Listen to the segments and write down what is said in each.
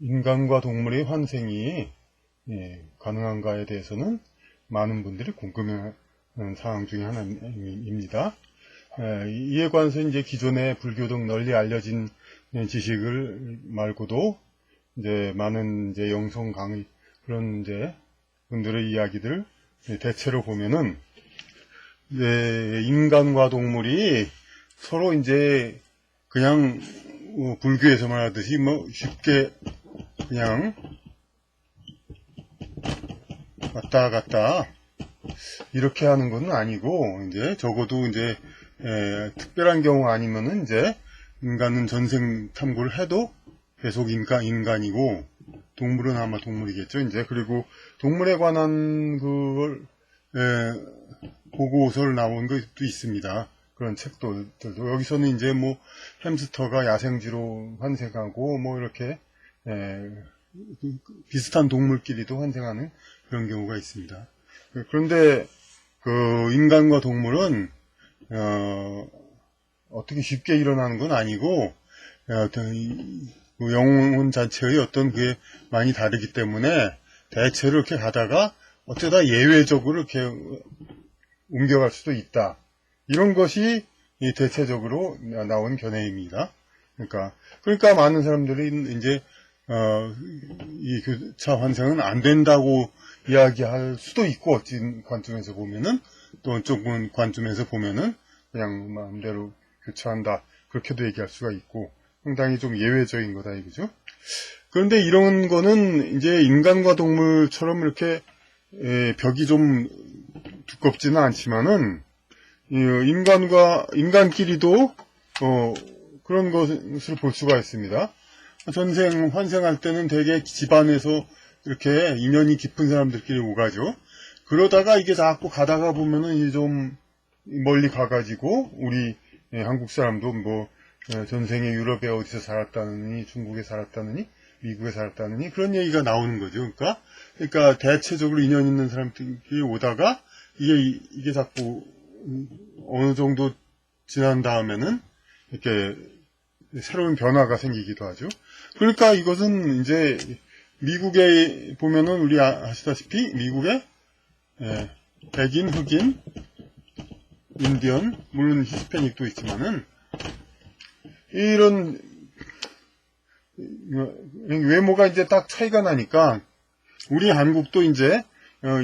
인간과 동물의 환생이 예, 가능한가에 대해서는 많은 분들이 궁금해 하는 사항 중에 하나입니다. 예, 이에 관해서 이제 기존의 불교 등 널리 알려진 지식을 말고도 이제 많은 이제 영성 강의 그런 이제 분들의 이야기들 대체로 보면은 이제 인간과 동물이 서로 이제 그냥 어, 불교에서만 하듯이 뭐 쉽게 그냥 왔다 갔다 이렇게 하는 건 아니고 이제 적어도 이제 에, 특별한 경우 아니면은 이제 인간은 전생 탐구를 해도 계속 인간 인간이고 동물은 아마 동물이겠죠 이제 그리고 동물에 관한 그걸 에, 보고서를 나온 것도 있습니다. 그런 책들도 여기서는 이제 뭐 햄스터가 야생지로 환생하고 뭐 이렇게 에, 비슷한 동물끼리도 환생하는 그런 경우가 있습니다. 그런데 그 인간과 동물은 어, 떻게 쉽게 일어나는 건 아니고 어떤 그 영혼 자체의 어떤 그게 많이 다르기 때문에 대체로 이렇게 가다가 어쩌다 예외적으로 이렇게 옮겨갈 수도 있다. 이런 것이 이 대체적으로 나온 견해입니다. 그러니까 그러니까 많은 사람들이 이제 어, 이 교차 환생은 안 된다고 이야기할 수도 있고 어찌 관점에서 보면은 또 어떤 관점에서 보면은 그냥 마음대로 교차한다 그렇게도 얘기할 수가 있고 상당히 좀 예외적인 거다 이거죠. 그런데 이런 거는 이제 인간과 동물처럼 이렇게 에, 벽이 좀 두껍지는 않지만은 인간과 인간끼리도 어, 그런 것을 볼 수가 있습니다. 전생 환생할 때는 대개 집안에서 이렇게 인연이 깊은 사람들끼리 오가죠. 그러다가 이게 자꾸 가다가 보면은 이제 좀 멀리 가가지고 우리 예, 한국 사람도 뭐 예, 전생에 유럽에 어디서 살았다느니 중국에 살았다느니 미국에 살았다느니 그런 얘기가 나오는 거죠. 그러니까 그러니까 대체적으로 인연 있는 사람들끼리 오다가 이게 이게 자꾸 어느 정도 지난 다음에는 이렇게 새로운 변화가 생기기도 하죠. 그러니까 이것은 이제 미국에 보면은 우리 아시다시피 미국에 예, 백인, 흑인, 인디언, 물론 히스패닉도 있지만은 이런 외모가 이제 딱 차이가 나니까 우리 한국도 이제 어,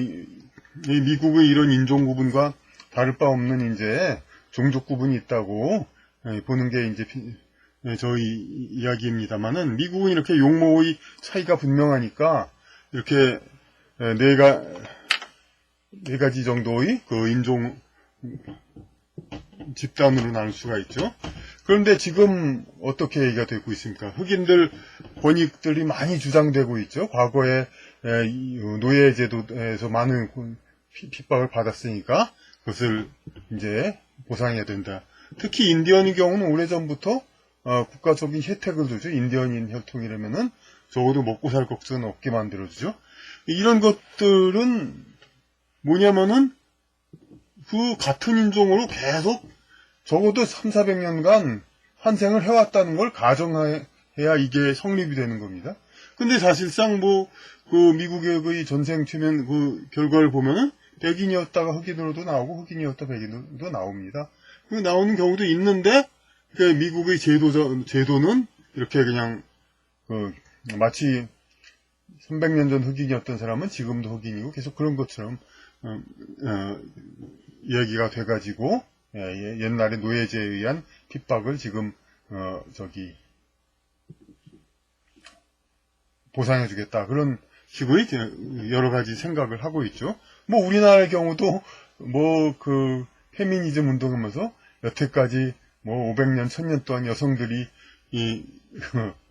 미국의 이런 인종 구분과 다를 바 없는 이제 종족 구분이 있다고 예, 보는 게 이제 예, 저희 이야기입니다만은 미국은 이렇게 용모의 차이가 분명하니까 이렇게 예, 네가 네 가지 정도의 그 인종 집단으로 나눌 수가 있죠. 그런데 지금 어떻게 얘기가 되고 있습니까? 흑인들 권익들이 많이 주장되고 있죠. 과거에 노예 제도에서 많은 핍박을 받았으니까 그것을 이제 보상해야 된다. 특히 인디언의 경우는 오래전부터 어, 국가적인 혜택을 주죠. 인디언인 혈통이라면은 적어도 먹고 살 걱정은 없게 만들어주죠. 이런 것들은 뭐냐면은 그 같은 인종으로 계속 적어도 3, 400년간 환생을 해왔다는 걸 가정해야 이게 성립이 되는 겁니다. 근데 사실상 뭐, 그 미국의 그 전생 최면 그 결과를 보면은 백인이었다가 흑인으로도 나오고 흑인이었다 백인으로도 나옵니다. 그 나오는 경우도 있는데 그 미국의 제도 제도는 이렇게 그냥 그 마치 300년 전 흑인이었던 사람은 지금도 흑인이고 계속 그런 것처럼 어, 어, 얘기가 돼가지고 예, 예, 옛날에 노예제에 의한 핍박을 지금 어, 저기 보상해주겠다 그런 식의 여러 가지 생각을 하고 있죠. 뭐 우리나라의 경우도 뭐 그 페미니즘 운동하면서 여태까지 뭐 500년, 1000년 동안 여성들이 이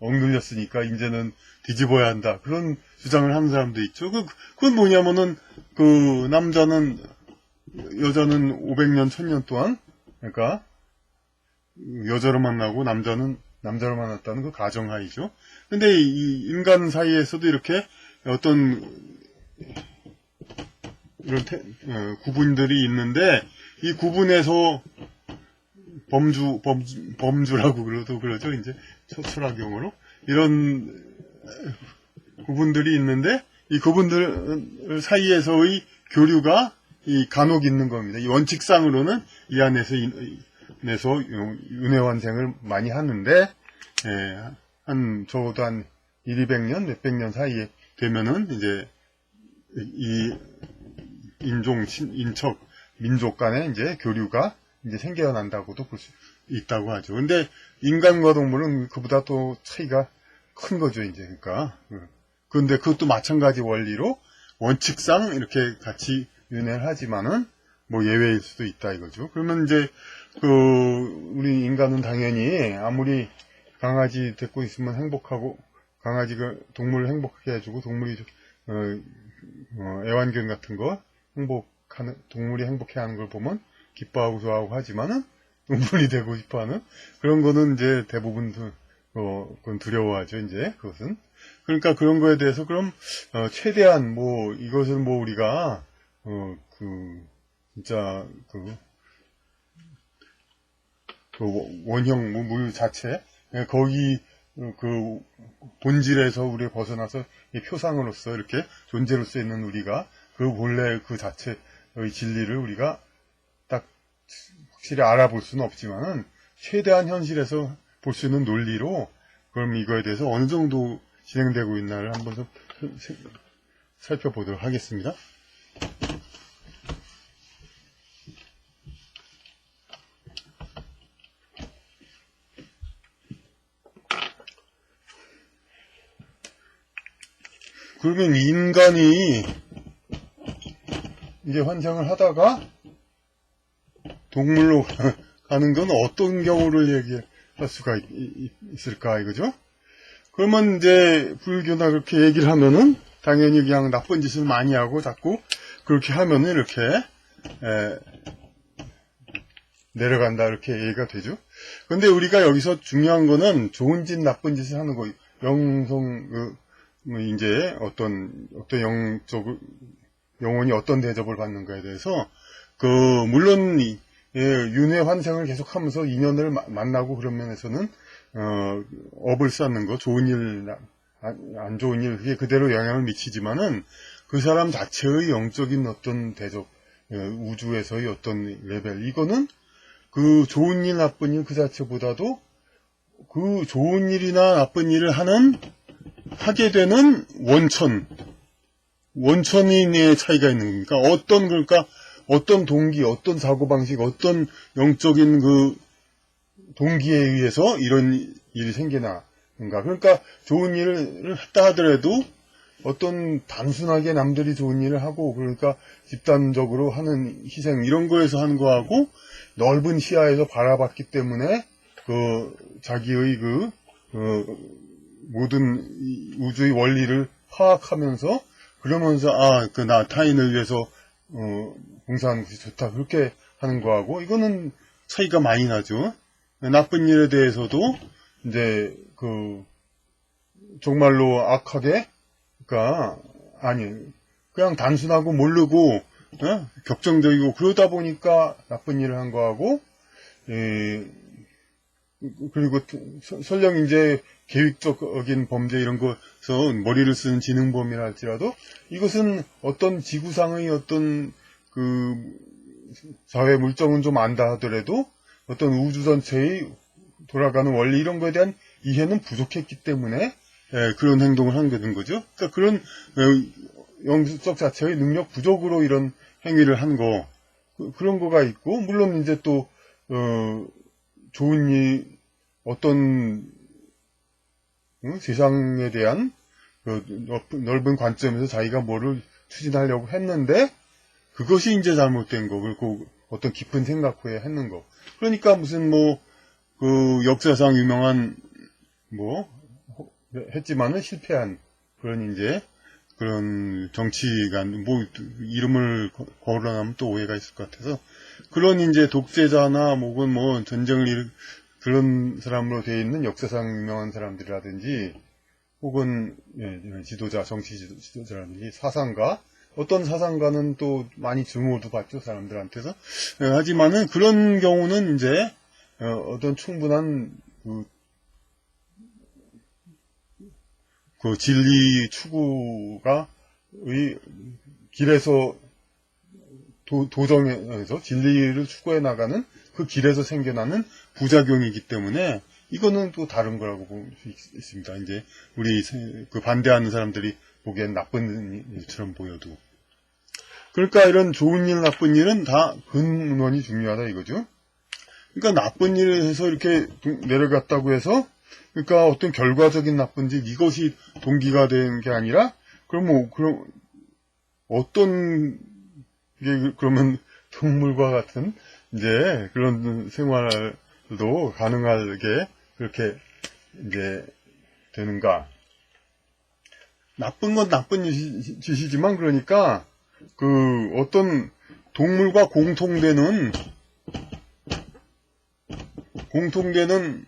억눌렸으니까 이제는 뒤집어야 한다. 그런 주장을 하는 사람도 있죠. 그, 그건 뭐냐면은 그 남자는 여자는 500년, 1000년 동안 그러니까 여자로 만나고 남자는 남자로 만났다는 그 가정하이죠. 근데 이 인간 사이에서도 이렇게 어떤 이런 태, 어, 구분들이 있는데 이 구분에서 범주 범주 범주라고 그러도 그러죠. 이제 철학용어로 이런 그분들이 있는데 이 그분들 사이에서의 교류가 이 간혹 있는 겁니다. 이 원칙상으로는 이 안에서 이- 내서 윤회 환생을 많이 하는데 예, 한 적어도 한 1, 200년, 몇백 년 사이에 되면은 이제 이 인종, 친- 인척, 민족 간의 이제 교류가 이제 생겨난다고도 볼 수 있다고 하죠. 근데 인간과 동물은 그보다 또 차이가 큰 거죠, 이제. 그러니까. 그런데 그것도 마찬가지 원리로 원칙상 이렇게 같이 윤회를 하지만은 뭐 예외일 수도 있다 이거죠. 그러면 이제 그 우리 인간은 당연히 아무리 강아지 데리고 있으면 행복하고 강아지가 동물을 행복하게 해주고 동물이 어, 어, 애완견 같은 거 행복하는 동물이 행복해 하는 걸 보면 기뻐하고 좋아하고 하지만은 동물이 되고 싶어하는 그런 거는 이제 대부분 두- 어, 그건 두려워하죠 이제 그것은. 그러니까 그런 거에 대해서 그럼 어, 최대한 뭐 이것을 뭐 우리가 어, 그 진짜 그, 그 원형 뭐물 자체? 예, 거기 어, 그 본질에서 우리 벗어나서 이 표상으로서 이렇게 존재로서 있는 우리가 그 본래 그 자체의 진리를 우리가 딱 확실히 알아볼 수는 없지만은 최대한 현실에서 볼 수 있는 논리로 그럼 이거에 대해서 어느 정도 진행되고 있나를 한번 좀 세- 살펴보도록 하겠습니다. 그러면 인간이 이제 환생을 하다가 동물로 가는 건 어떤 경우를 얘기할 수가 있, 있- 있을까 이거죠? 그러면 이제 불교나 그렇게 얘기를 하면은 당연히 그냥 나쁜 짓을 많이 하고 자꾸 그렇게 하면은 이렇게 에, 내려간다 이렇게 얘기가 되죠. 근데 우리가 여기서 중요한 거는 좋은 짓 나쁜 짓을 하는 거 영성 그, 뭐 이제 어떤 어떤 영적 영혼이 어떤 대접을 받는가에 대해서 그 물론 이- 예, 윤회 환생을 계속하면서 인연을 마- 만나고 그런 면에서는 어, 업을 쌓는 거 좋은 일, 나- 안, 안 좋은 일 그게 그대로 영향을 미치지만은 그 사람 자체의 영적인 어떤 대접 예, 우주에서의 어떤 레벨 이거는 그 좋은 일 나쁜 일 그 자체보다도 그 좋은 일이나 나쁜 일을 하는 하게 되는 원천, 원천인의 차이가 있는 거니까 어떤 그러니까 어떤 동기, 어떤 사고방식, 어떤 영적인 그 동기에 의해서 이런 일이 생기나. 그러니까, 그러니까 좋은 일을 했다 하더라도 어떤 단순하게 남들이 좋은 일을 하고 그러니까 집단적으로 하는 희생 이런 거에서 하는 거하고 넓은 시야에서 바라봤기 때문에 그 자기의 그 어, 모든 이 우주의 원리를 파악하면서 그러면서 아 그 나 타인을 위해서 어, 봉사하는 것이 좋다 그렇게 하는 거하고 이거는 차이가 많이 나죠. 나쁜 일에 대해서도 이제 그 정말로 악하게 그러니까 아니 그냥 단순하고 모르고 어? 격정적이고 그러다 보니까 나쁜 일을 한 거하고 예, 그리고 서- 설령 이제 계획적인 범죄 이런 거서 머리를 쓰는 지능범이라 할지라도 이것은 어떤 지구상의 어떤 그 사회 물정은 좀 안다 하더라도 어떤 우주 전체의 돌아가는 원리 이런 거에 대한 이해는 부족했기 때문에 예, 그런 행동을 하게 된 거죠. 그러니까 그런 어, 영적 자체의 능력 부족으로 이런 행위를 한 거, 그, 런 거가 있고, 물론 이제 또, 어, 좋은 일, 어떤, 응? 세상에 대한 그 넓은 관점에서 자기가 뭐를 추진하려고 했는데, 그것이 이제 잘못된 거, 그리고 어떤 깊은 생각 후에 했는 거. 그러니까 무슨 뭐, 그 역사상 유명한, 뭐, 했지만은 실패한 그런 이제 그런 정치관 뭐 이름을 거- 거론하면 또 오해가 있을 것 같아서 그런 이제 독재자나 뭐 혹은 뭐 전쟁을 일 그런 사람으로 되어 있는 역사상 유명한 사람들이라든지 혹은 예, 지도자 정치 지도, 지도자라든지 사상가 어떤 사상가는 또 많이 증오도 받죠 사람들한테서 예, 하지만은 그런 경우는 이제 어, 어떤 충분한 그 그 진리 추구가 의 길에서 도, 도정에서 진리를 추구해 나가는 그 길에서 생겨나는 부작용이기 때문에 이거는 또 다른 거라고 볼 수 있습니다. 이제 우리 세- 그 반대하는 사람들이 보기엔 나쁜 일처럼 보여도 그러니까 이런 좋은 일, 나쁜 일은 다 근원이 중요하다 이거죠. 그러니까 나쁜 일을 해서 이렇게 도- 내려갔다고 해서 그러니까 어떤 결과적인 나쁜 일 이것이 동기가 된 게 아니라 그럼 뭐 그럼 어떤 게 그러면 동물과 같은 이제 그런 생활도 가능하게 그렇게 이제 되는가? 나쁜 건 나쁜 짓이- 짓이지만 그러니까 그 어떤 동물과 공통되는 공통되는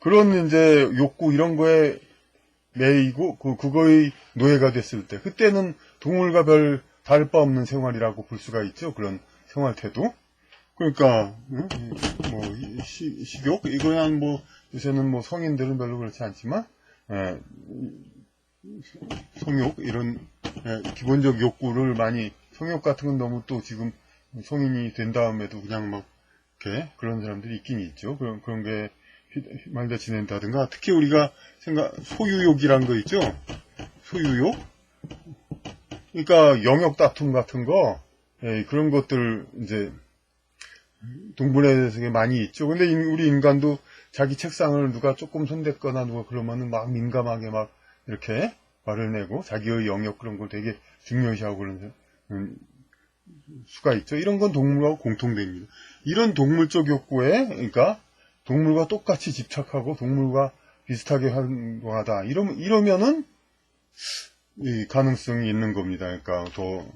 그런 이제 욕구 이런 거에 매이고 그 그거의 노예가 됐을 때 그때는 동물과 별 다를 바 없는 생활이라고 볼 수가 있죠 그런 생활 태도 그러니까 응? 뭐 이- 시- 식욕 이거야 뭐 요새는 뭐 성인들은 별로 그렇지 않지만 예, 성욕 이런 예, 기본적 욕구를 많이 성욕 같은 건 너무 또 지금 성인이 된 다음에도 그냥 막 이렇게 그런 사람들이 있긴 있죠. 그런 그런 게 휘- 휘말려 지낸다든가 특히 우리가 생각 소유욕이란 거 있죠. 소유욕. 그러니까 영역 다툼 같은 거 예, 그런 것들 이제 동물에 대해서 많이 있죠. 근데 인- 우리 인간도 자기 책상을 누가 조금 손댔거나 누가 그러면은 막 민감하게 막 이렇게 말을 내고 자기의 영역 그런 걸 되게 중요시하고 그런 음, 수가 있죠. 이런 건 동물하고 공통됩니다. 이런 동물적 욕구에 그러니까 동물과 똑같이 집착하고 동물과 비슷하게 행동하다. 이러면 이러면은 이 가능성이 있는 겁니다. 그러니까 더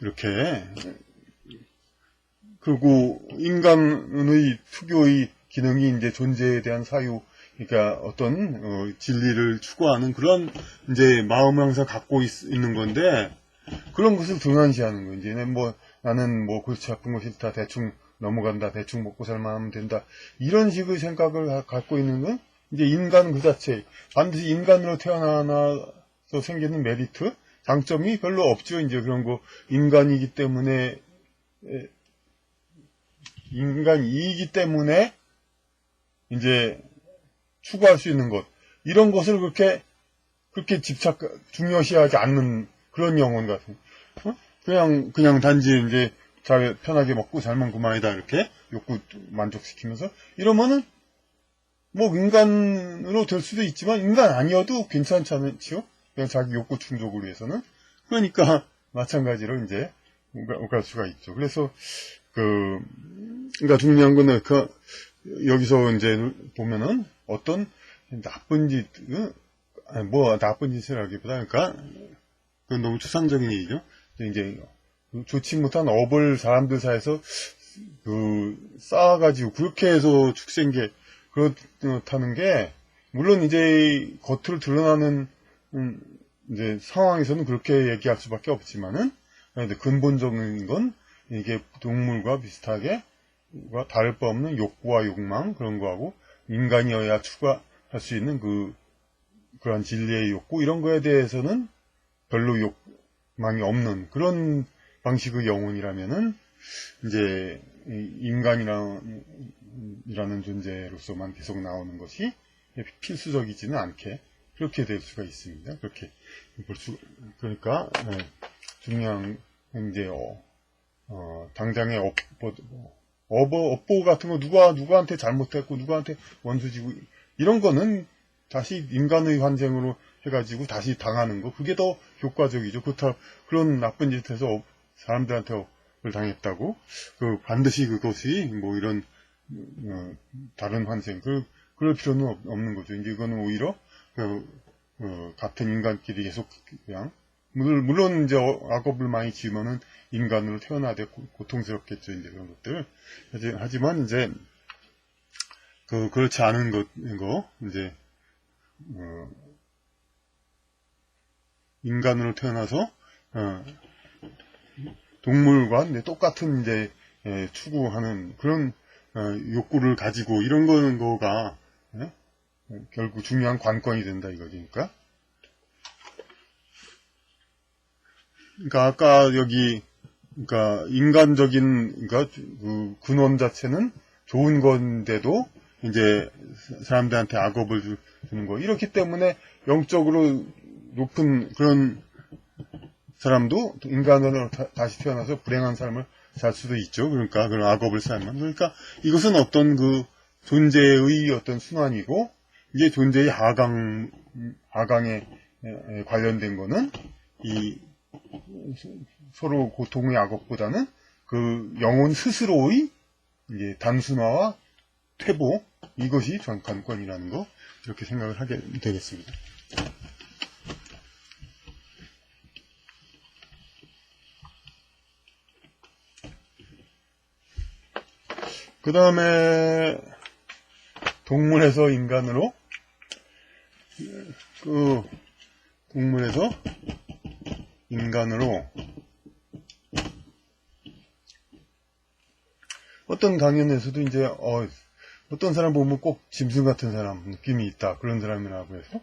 이렇게 그리고 인간의 특유의 기능이 이제 존재에 대한 사유, 그러니까 어떤 어, 진리를 추구하는 그런 이제 마음을 항상 갖고 있, 는 건데 그런 것을 등한시하는 거예요. 이제 뭐 나는 뭐 골치 아픈 거 싫다, 대충 넘어간다, 대충 먹고 살만 하면 된다 이런 식의 생각을 가- 갖고 있는 건 이제 인간 그 자체 반드시 인간으로 태어나서 생기는 메리트, 장점이 별로 없죠. 이제 그런 거 인간이기 때문에 에, 인간이기 때문에 이제 추구할 수 있는 것 이런 것을 그렇게 그렇게 집착 중요시하지 않는 그런 영혼 같은 어? 그냥 그냥 단지 이제 잘 편하게 먹고 살면 그만이다 이렇게 욕구 만족시키면서 이러면은 뭐 인간으로 될 수도 있지만 인간 아니어도 괜찮지 않지요? 그냥 자기 욕구 충족을 위해서는 그러니까 마찬가지로 이제 오갈 수가 있죠. 그래서 그 그러니까 중요한 거는 그 여기서 이제 보면은 어떤 나쁜 짓, 뭐 나쁜 짓을 하기보다 그러니까 그건 너무 추상적인 얘기죠. 이제 좋지 못한 업을 사람들 사이에서 그 쌓아가지고 그렇게 해서 축생계 그렇다는 게 물론 이제 겉으로 드러나는 음, 이제 상황에서는 그렇게 얘기할 수밖에 없지만은 근본적인 건 이게 동물과 비슷하게 과 다를 바 없는 욕구와 욕망 그런 거하고 인간이어야 추구할 수 있는 그 그런 진리의 욕구 이런 거에 대해서는 별로 욕망이 없는 그런 방식의 영혼이라면은 이제 이 인간이라는 이라는 존재로서만 계속 나오는 것이 필수적이지는 않게 그렇게 될 수가 있습니다. 그렇게 볼 수, 그러니까, 네, 중요한, 이제, 어, 어, 당장의 업보, 업보, 업보 같은 거 누가, 누구한테 잘못했고, 누구한테 원수지고, 이런 거는 다시 인간의 환생으로 해가지고 다시 당하는 거, 그게 더 효과적이죠. 그렇다, 그런 나쁜 짓 해서 업- 사람들한테 업을 당했다고, 그, 반드시 그것이, 뭐, 이런, 어, 다른 환생, 그, 그럴 필요는 없, 는 거죠. 이제 이거는 오히려, 그, 어, 같은 인간끼리 계속 그냥, 물론 이제 어- 악업을 많이 지으면은 인간으로 태어나되 고- 고통스럽겠죠. 이제 그런 것들. 하지- 하지만 이제, 그, 그렇지 않은 것, 거, 이제, 어, 인간으로 태어나서, 어, 동물과 이제 똑같은 이제, 예, 추구하는 그런, 어, 욕구를 가지고 이런 거는 거가, 예? 어, 결국 중요한 관건이 된다 이거니까. 그러니까 아까 여기 그러니까 인간적인 그러니까 그 근원 자체는 좋은 건데도 이제 사람들한테 악업을 주- 주는 거 이렇기 때문에 영적으로 높은 그런 사람도 인간으로 다, 다시 태어나서 불행한 삶을 살 수도 있죠. 그러니까 그런 악업을 살면 그러니까 이것은 어떤 그 존재의 어떤 순환이고 이게 존재의 하강 하강에 관련된 거는 이 서로 고통의 악업보다는 그 영혼 스스로의 단순화와 퇴보 이것이 전 관건이라는 거 이렇게 생각을 하게 되겠습니다. 그 다음에 동물에서 인간으로 그 동물에서 인간으로 어떤 강연에서도 이제 어, 어떤 사람 보면 꼭 짐승 같은 사람 느낌이 있다 그런 사람이라고 해서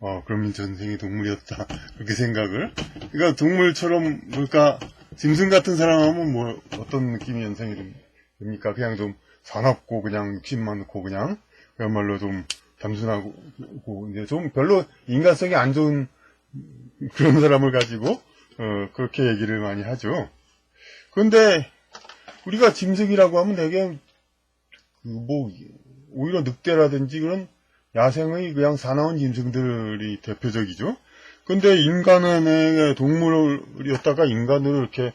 어 그러면 전생이 동물이었다 그렇게 생각을 그러니까 동물처럼 그러니까 짐승 같은 사람 하면 뭐 어떤 느낌이 연상이 됩니까 그냥 좀 사납고 그냥 욕심 많고 그냥 그야말로 좀 단순하고 이제 좀 별로 인간성이 안 좋은 그런 사람을 가지고 어, 그렇게 얘기를 많이 하죠. 그런데 우리가 짐승이라고 하면 되게 그뭐 오히려 늑대라든지 그런 야생의 그냥 사나운 짐승들이 대표적이죠. 근데 인간의 동물이었다가 인간으로 이렇게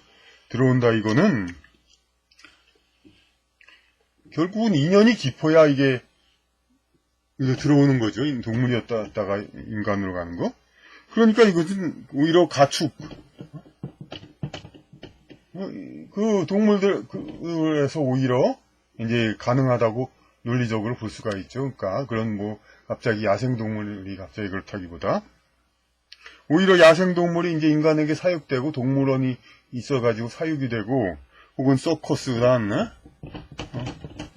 들어온다 이거는 결국은 인연이 깊어야 이게 들어오는 거죠. 동물이었다가 인간으로 가는 거. 그러니까 이것은 오히려 가축. 어, 그 동물들에서 오히려 이제 가능하다고 논리적으로 볼 수가 있죠. 그러니까 그런 뭐 갑자기 야생 동물이 갑자기 그렇다기보다 오히려 야생 동물이 이제 인간에게 사육되고 동물원이 있어가지고 사육이 되고 혹은 서커스란 어?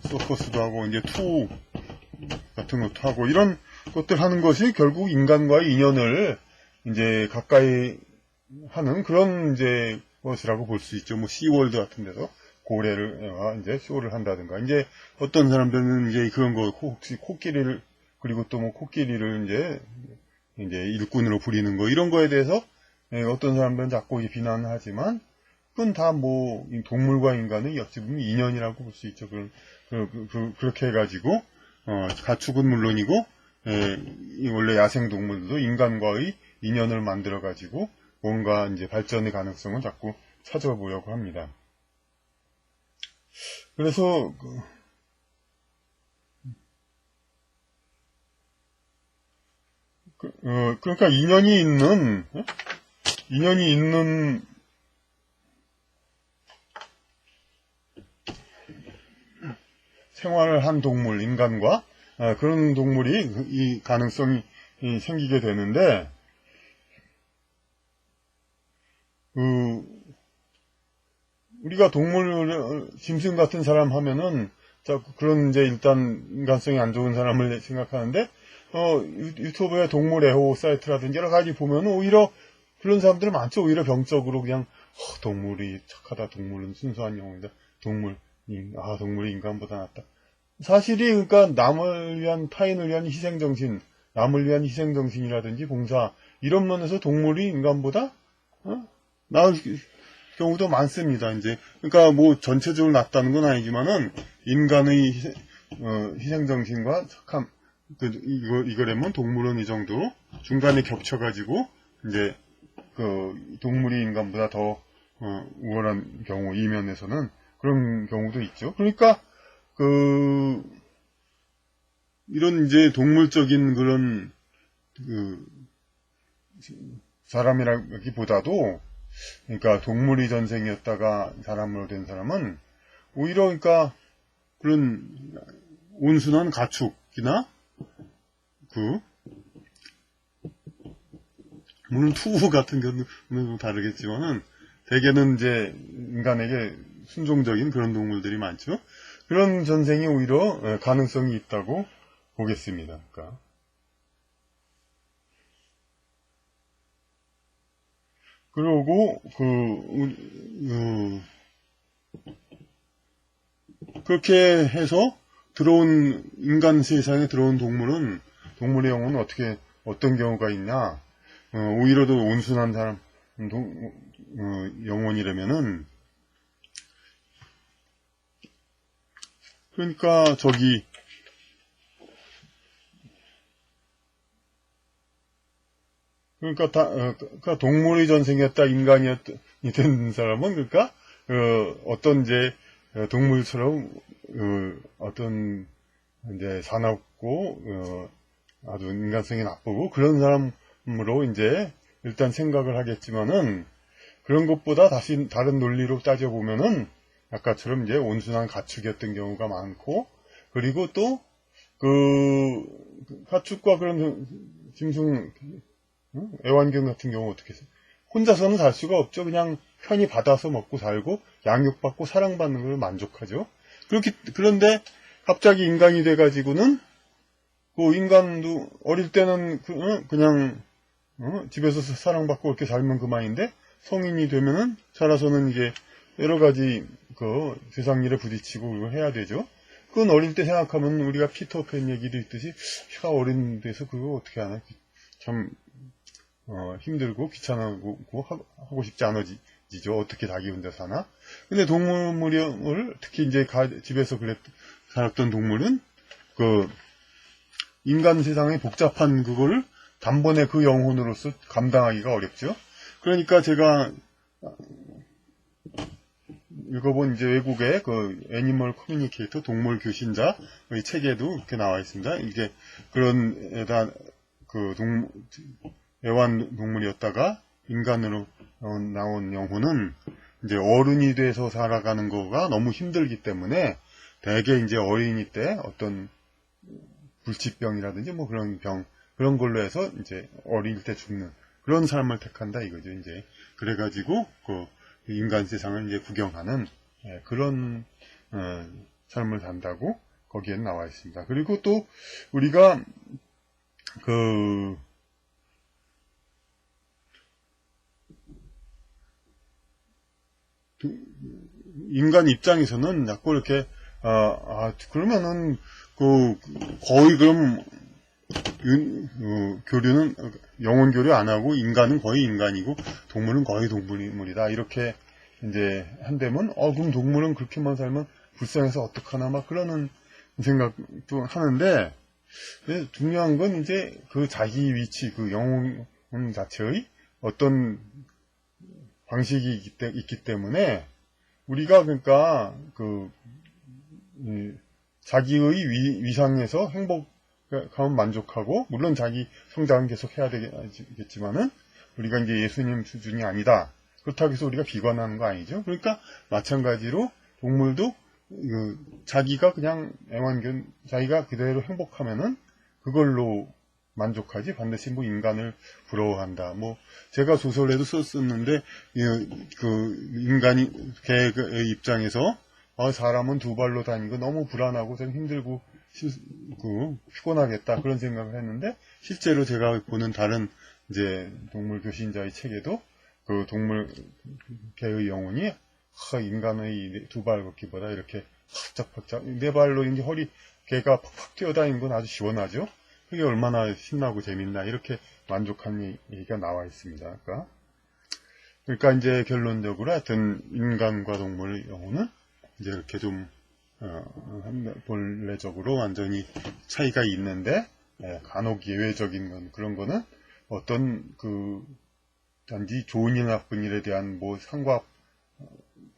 서커스도 하고 이제 투 같은 것도 하고 이런 것들 하는 것이 결국 인간과의 인연을 이제 가까이 하는 그런 이제 것이라고 볼 수 있죠. 뭐 시월드 같은 데서 고래를 아, 이제 쇼를 한다든가 이제 어떤 사람들은 이제 그런 거 혹시 코끼리를 그리고 또 뭐 코끼리를 이제 이제 일꾼으로 부리는 거 이런 거에 대해서 예, 어떤 사람들은 자꾸 이 비난하지만 그건 다 뭐 동물과 인간의 어찌 보면 인연이라고 볼 수 있죠. 그런 그, 렇게 해가지고 어, 가축은 물론이고 예, 이 원래 야생 동물도 인간과의 인연을 만들어 가지고 뭔가 이제 발전의 가능성을 자꾸 찾아보려고 합니다. 그래서 그, 그, 어, 그러니까 인연이 있는 어? 인연이 있는 생활을 한 동물, 인간과 아, 그런 동물이 그- 이 가능성이 이 생기게 되는데 그 우리가 동물 짐승 같은 사람 하면은 자 그런 이제 일단 인간성이 안 좋은 사람을 생각하는데 어 유- 유튜브에 동물 애호 사이트라든지 여러 가지 보면 오히려 그런 사람들 많죠. 오히려 병적으로 그냥 어, 동물이 착하다. 동물은 순수한 영혼이다. 동물 인- 아 동물이 인간보다 낫다. 사실이 그러니까 남을 위한 타인을 위한 희생 정신 남을 위한 희생 정신이라든지 봉사 이런 면에서 동물이 인간보다 어? 나을 경우도 많습니다. 이제 그러니까 뭐 전체적으로 낫다는 건 아니지만은 인간의 희생, 어, 정신과 착함 그 이거 이거라면 동물은 이 정도 중간에 겹쳐가지고 이제 그 동물이 인간보다 더 어, 우월한 경우 이 면에서는 그런 경우도 있죠. 그러니까 그 이런 이제 동물적인 그런 그 사람이라기보다도 그러니까 동물이 전생이었다가 사람으로 된 사람은 오히려 그러니까 그런 온순한 가축이나 그 물론 투구 같은 경우는 좀 다르겠지만은 대개는 이제 인간에게 순종적인 그런 동물들이 많죠. 그런 전생이 오히려 예, 가능성이 있다고 보겠습니다. 그러니까. 그러고 그 우- 어, 그렇게 해서 들어온 인간 세상에 들어온 동물은 동물의 영혼은 어떻게 어떤 경우가 있냐? 어, 오히려 더 온순한 사람 동- 어, 영혼이라면은 그러니까 저기 그러니까 다, 어, 그러니까 동물이 전생이었다 인간이 된 사람은 그러니까 어, 떤 이제 어, 동물처럼 어, 떤 이제 사납고 어, 아주 인간성이 나쁘고 그런 사람으로 이제 일단 생각을 하겠지만은 그런 것보다 다시 다른 논리로 따져보면은 아까처럼 이제 온순한 가축이었던 경우가 많고 그리고 또 그 가축과 그런 짐승 응? 애완견 같은 경우 어떻게 해서 혼자서는 살 수가 없죠. 그냥 편히 받아서 먹고 살고 양육받고 사랑받는 걸 만족하죠. 그렇기 그런데 갑자기 인간이 돼가지고는 그 인간도 어릴 때는 그, 응? 그냥 어? 집에서 사랑받고 이렇게 살면 그만인데 성인이 되면은 자라서는 이게 여러 가지 그 세상 일에 부딪히고 이거 해야 되죠. 그건 어릴 때 생각하면 우리가 피터팬 얘기도 있듯이 혀가 어린 데서 그거 어떻게 하나 참 어, 힘들고 귀찮고 하- 하고 싶지 않아지죠. 어떻게 자기 혼자 사나? 근데 동물을 특히 이제 가- 집에서 그랬 살았던 동물은 그 인간 세상의 복잡한 그거를 단번에 그 영혼으로서 감당하기가 어렵죠. 그러니까 제가 읽어본 이제 외국의 그 애니멀 커뮤니케이터 동물 교신자 의 책에도 이렇게 나와 있습니다. 이게 그런 애다 그 동, 애완 동물이었다가 인간으로 나온- 나온 영혼은 이제 어른이 돼서 살아가는 거가 너무 힘들기 때문에 대개 이제 어린이 때 어떤 불치병이라든지 뭐 그런 병 그런 걸로 해서 이제 어릴 때 죽는 그런 삶을 택한다 이거죠 이제 그래가지고 그 인간 세상을 이제 구경하는 예, 그런 어, 삶을 산다고 거기에 나와 있습니다. 그리고 또 우리가 그 인간 입장에서는 자꾸 이렇게 아, 아, 그러면은 그 거의 그럼 윤- 어, 교류는 어, 영혼 교류 안 하고 인간은 거의 인간이고 동물은 거의 동물이다. 이렇게 이제 한다면 어 그럼 동물은 그렇게만 살면 불쌍해서 어떡하나 막 그러는 생각도 하는데 근데 중요한 건 이제 그 자기 위치 그 영혼 자체의 어떤 방식이 있기, 때문에 우리가 그러니까 그 이, 자기의 위, 위상에서 행복하면 만족하고 물론 자기 성장은 계속 해야 되겠지만은 우리가 이제 예수님 수준이 아니다. 그렇다고 해서 우리가 비관하는 거 아니죠. 그러니까 마찬가지로 동물도 그 자기가 그냥 애완견 자기가 그대로 행복하면은 그걸로 만족하지 반드시 뭐 인간을 부러워한다. 뭐 제가 소설에도 썼었는데 이, 그 인간이 개의 입장에서 아, 사람은 두 발로 다니고 너무 불안하고 좀 힘들고 실- 그 피곤하겠다 그런 생각을 했는데 실제로 제가 보는 다른 이제 동물 교신자의 책에도 그 동물 개의 영혼이 하, 인간의 두 발 걷기보다 이렇게 바짝바짝 네 발로 이제 허리 개가 팍팍 뛰어다니는 건 아주 시원하죠. 그게 얼마나 신나고 재밌나 이렇게 만족한 얘- 얘기가 나와 있습니다. 그러니까, 그러니까 이제 결론적으로 하여튼 인간과 동물의 영혼은 이제 이렇게 좀 어, 한- 본래적으로 완전히 차이가 있는데 예, 간혹 예외적인 건 그런 거는 어떤 그 단지 좋은 일 나쁜 일에 대한 뭐 상과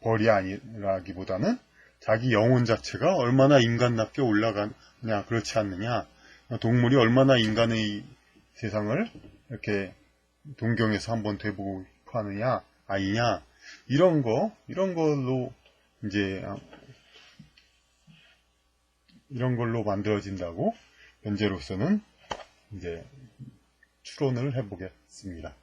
벌이 아니라기보다는 자기 영혼 자체가 얼마나 인간답게 올라가냐 그렇지 않느냐 동물이 얼마나 인간의 세상을 이렇게 동경해서 한번 싶어 하느냐 아니냐 이런 거 이런 걸로 이제 아, 이런 걸로 만들어진다고 현재로서는 이제 추론을 해보겠습니다.